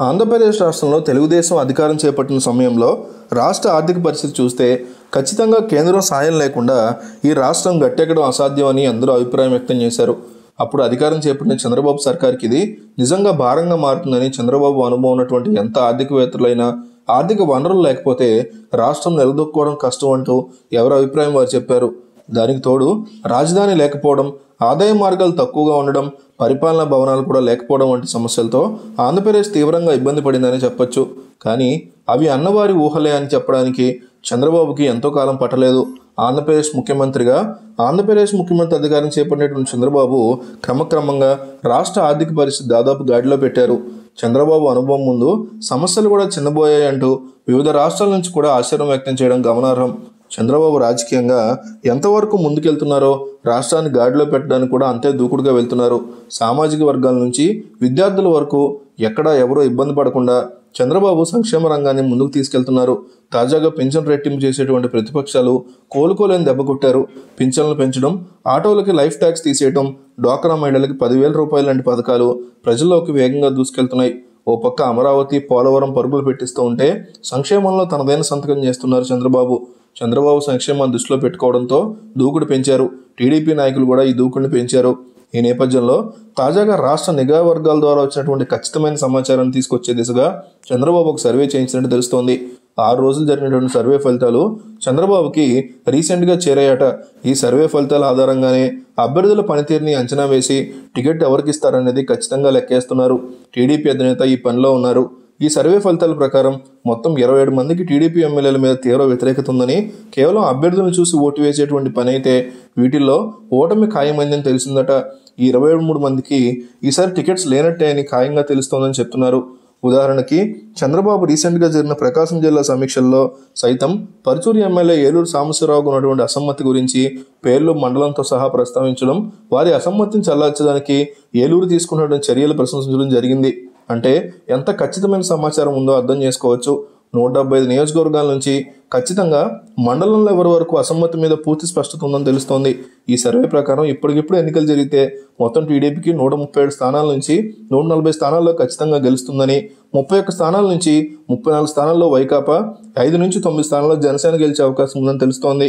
ఆంధ్రప్రదేశ్ రాష్ట్రంలో తెలుగుదేశం అధికారం చేపట్టిన సమయంలో రాష్ట్ర ఆర్థిక పరిస్థితి చూస్తే ఖచ్చితంగా కేంద్రం సాయం లేకుండా ఈ రాష్ట్రం గట్టెక్కడం అసాధ్యమని అందరూ అభిప్రాయం వ్యక్తం చేశారు. అప్పుడు అధికారం చేపట్టిన చంద్రబాబు సర్కార్కి ఇది నిజంగా భారంగా మారుతుందని చంద్రబాబు అనుభవం ఉన్నటువంటి ఎంత ఆర్థికవేత్తలైనా ఆర్థిక వనరులు లేకపోతే రాష్ట్రం నిలదొక్కుకోవడం కష్టం అంటూ ఎవరి అభిప్రాయం వారు చెప్పారు. దానికి తోడు రాజధాని లేకపోవడం ఆదాయ మార్గాలు తక్కువగా ఉండడం పరిపాలనా భవనాలు కూడా లేకపోవడం వంటి సమస్యలతో ఆంధ్రప్రదేశ్ తీవ్రంగా ఇబ్బంది పడిందని చెప్పొచ్చు. కానీ అవి అన్నవారి ఊహలే అని చెప్పడానికి చంద్రబాబుకి ఎంతో కాలం పట్టలేదు. ఆంధ్రప్రదేశ్ ముఖ్యమంత్రిగా ఆంధ్రప్రదేశ్ ముఖ్యమంత్రి అధికారం చేపట్టినటువంటి చంద్రబాబు క్రమక్రమంగా రాష్ట్ర ఆర్థిక పరిస్థితి దాదాపు గాడిలో పెట్టారు. చంద్రబాబు అనుభవం ముందు సమస్యలు కూడా చిన్నబోయాయంటూ వివిధ రాష్ట్రాల నుంచి కూడా ఆశ్చర్యం వ్యక్తం చేయడం గమనార్హం. చంద్రబాబు రాజకీయంగా ఎంతవరకు ముందుకెళ్తున్నారో రాష్ట్రాన్ని గాడిలో పెట్టడానికి కూడా అంతే దూకుడుగా వెళ్తున్నారు. సామాజిక వర్గాల నుంచి విద్యార్థుల వరకు ఎక్కడా ఎవరో ఇబ్బంది పడకుండా చంద్రబాబు సంక్షేమ రంగాన్ని ముందుకు తీసుకెళ్తున్నారు. తాజాగా పింఛన్ రెట్టింపు చేసేటువంటి ప్రతిపక్షాలు కోలుకోలేని దెబ్బ కొట్టారు. పింఛన్లు పెంచడం ఆటోలకి లైఫ్ ట్యాక్స్ తీసేయడం డ్వాక్రా మహిళలకి పదివేల రూపాయల లాంటి పథకాలు ప్రజల్లోకి వేగంగా దూసుకెళ్తున్నాయి. ఓ పక్క అమరావతి పోలవరం పరుగులు పెట్టిస్తూ ఉంటే సంక్షేమంలో తనదైన సంతకం చేస్తున్నారు చంద్రబాబు. చంద్రబాబు సంక్షేమాన్ని దృష్టిలో పెట్టుకోవడంతో దూకుడు పెంచారు. టీడీపీ నాయకులు కూడా ఈ దూకుడిని పెంచారు. ఈ నేపథ్యంలో తాజాగా రాష్ట్ర నిఘా వర్గాల ద్వారా వచ్చినటువంటి ఖచ్చితమైన సమాచారాన్ని తీసుకొచ్చే దిశగా చంద్రబాబు ఒక సర్వే చేయించినట్టు తెలుస్తోంది. ఆరు రోజులు జరిగినటువంటి సర్వే ఫలితాలు చంద్రబాబుకి రీసెంట్గా చేరాయట. ఈ సర్వే ఫలితాల ఆధారంగానే అభ్యర్థుల పనితీరుని అంచనా వేసి టికెట్ ఎవరికి ఇస్తారనేది ఖచ్చితంగా లెక్కేస్తున్నారు. టీడీపీ అధినేత ఈ పనిలో ఉన్నారు. ఈ సర్వే ఫలితాల ప్రకారం మొత్తం ఇరవై ఏడు మందికి టీడీపీ ఎమ్మెల్యేల మీద తీవ్ర వ్యతిరేకత ఉందని కేవలం అభ్యర్థులను చూసి ఓటు వేసేటువంటి పని అయితే వీటిల్లో ఓటమి ఖాయమైందని తెలిసిందట. ఈ ఇరవై మూడు మందికి ఈసారి టికెట్స్ లేనట్టే అని ఖాయంగా తెలుస్తోందని చెప్తున్నారు. ఉదాహరణకి చంద్రబాబు రీసెంట్గా జరిగిన ప్రకాశం జిల్లా సమీక్షల్లో సైతం పరుచూరి ఎమ్మెల్యే ఏలూరు సాంబశివరావుకు ఉన్నటువంటి అసమ్మతి గురించి పేర్లు మండలంతో సహా ప్రస్తావించడం వారి అసమ్మతిని చల్లార్చడానికి ఏలూరు తీసుకున్నటువంటి చర్యలు ప్రశంసించడం జరిగింది. అంటే ఎంత ఖచ్చితమైన సమాచారం ఉందో అర్థం చేసుకోవచ్చు. నూట డెబ్బై ఐదు నియోజకవర్గాల నుంచి ఖచ్చితంగా మండలంలో ఎవరి వరకు అసమ్మతి మీద పూర్తి స్పష్టత ఉందని తెలుస్తోంది. ఈ సర్వే ప్రకారం ఇప్పటికిప్పుడు ఎన్నికలు జరిగితే మొత్తం టీడీపీకి నూట ముప్పై ఏడు స్థానాల నుంచి నూట నలభై స్థానాల్లో ఖచ్చితంగా గెలుస్తుందని ముప్పై ఒక్క స్థానాల నుంచి ముప్పై నాలుగు స్థానాల్లో వైకాపా ఐదు నుంచి తొమ్మిది స్థానాల్లో జనసేన గెలిచే అవకాశం ఉందని తెలుస్తోంది.